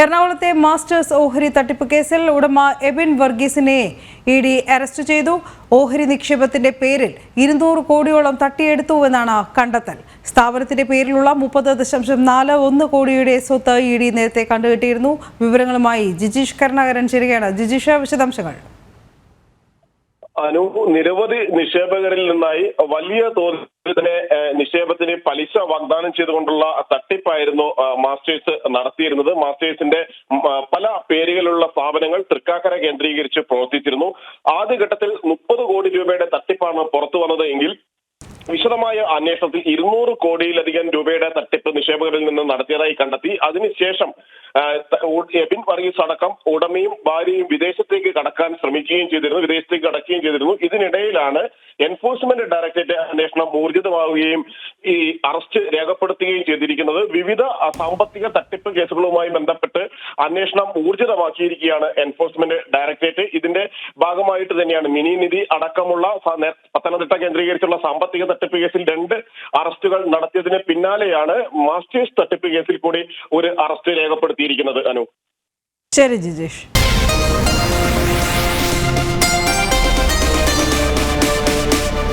എറണാകുളത്തെ മാസ്റ്റേഴ്സ് ഓഹരി തട്ടിപ്പ് കേസിൽ ഉടമ എബിൻ വർഗീസിനെ ഇ ഡി അറസ്റ്റ് ചെയ്തു. ഓഹരി നിക്ഷേപത്തിന്റെ പേരിൽ ഇരുന്നൂറ് കോടിയോളം തട്ടിയെടുത്തുവെന്നാണ് കണ്ടെത്തൽ. സ്ഥാപനത്തിന്റെ പേരിലുള്ള മുപ്പത് ദശാംശം നാല് ഒന്ന് കോടിയുടെ സ്വത്ത് ഇ ഡി നേരത്തെ കണ്ടുകെട്ടിയിരുന്നു. വിവരങ്ങളുമായി ജിജീഷ് കരുണാകരൻ ചേരുകയാണ്. ജിജീഷ വിശദാംശങ്ങൾ. അനു നിരവധി നിക്ഷേപകരിൽ നിന്നായി വലിയ തോതിൽ തന്നെ നിക്ഷേപത്തിന് പലിശ വാഗ്ദാനം ചെയ്തുകൊണ്ടുള്ള തട്ടിപ്പായിരുന്നു മാസ്റ്റേഴ്സ് നടത്തിയിരുന്നത്. മാസ്റ്റേഴ്സിന്റെ പല പേരുകളിലുള്ള സ്ഥാപനങ്ങൾ തൃക്കാക്കര കേന്ദ്രീകരിച്ച് പ്രവർത്തിച്ചിരുന്നു. ആദ്യഘട്ടത്തിൽ മുപ്പത് കോടി രൂപയുടെ തട്ടിപ്പാണ് പുറത്തു വന്നത് എങ്കിൽ വിശദമായ അന്വേഷണത്തിൽ ഇരുന്നൂറ് കോടിയിലധികം രൂപയുടെ തട്ടിപ്പ് നിക്ഷേപകരിൽ നിന്ന് നടത്തിയതായി കണ്ടെത്തി. അതിനുശേഷം എബിൻ വർഗീസ് അടക്കം ഉടമയും ഭാര്യയും വിദേശത്തേക്ക് കടക്കാൻ ശ്രമിക്കുകയും ചെയ്തിരുന്നു വിദേശത്തേക്ക് കടക്കുകയും ചെയ്തിരുന്നു. ഇതിനിടയിലാണ് എൻഫോഴ്സ്മെന്റ് ഡയറക്ടറേറ്റ് അന്വേഷണം ഊർജിതമാവുകയും ഈ അറസ്റ്റ് രേഖപ്പെടുത്തുകയും ചെയ്തിരിക്കുന്നത് വിവിധ സാമ്പത്തിക തട്ടിപ്പ് കേസുകളുമായി ബന്ധപ്പെട്ട് അന്വേഷണം ഊർജിതമാക്കിയിരിക്കുകയാണ് എൻഫോഴ്സ്മെന്റ് ഡയറക്ടറേറ്റ്. ഇതിന്റെ ഭാഗമായിട്ട് തന്നെയാണ് മിനി നിധി അടക്കമുള്ള പത്തനംതിട്ട കേന്ദ്രീകരിച്ചുള്ള സാമ്പത്തിക തട്ടിപ്പ് കേസിൽ രണ്ട് അറസ്റ്റുകൾ നടത്തിയതിന് പിന്നാലെയാണ് മാസ്റ്റേഴ്സ് തട്ടിപ്പ് കേസിൽ കൂടി ഒരു അറസ്റ്റ് രേഖപ്പെടുത്തിയിരിക്കുന്നത് അനു. ശരി ജിജീഷ്.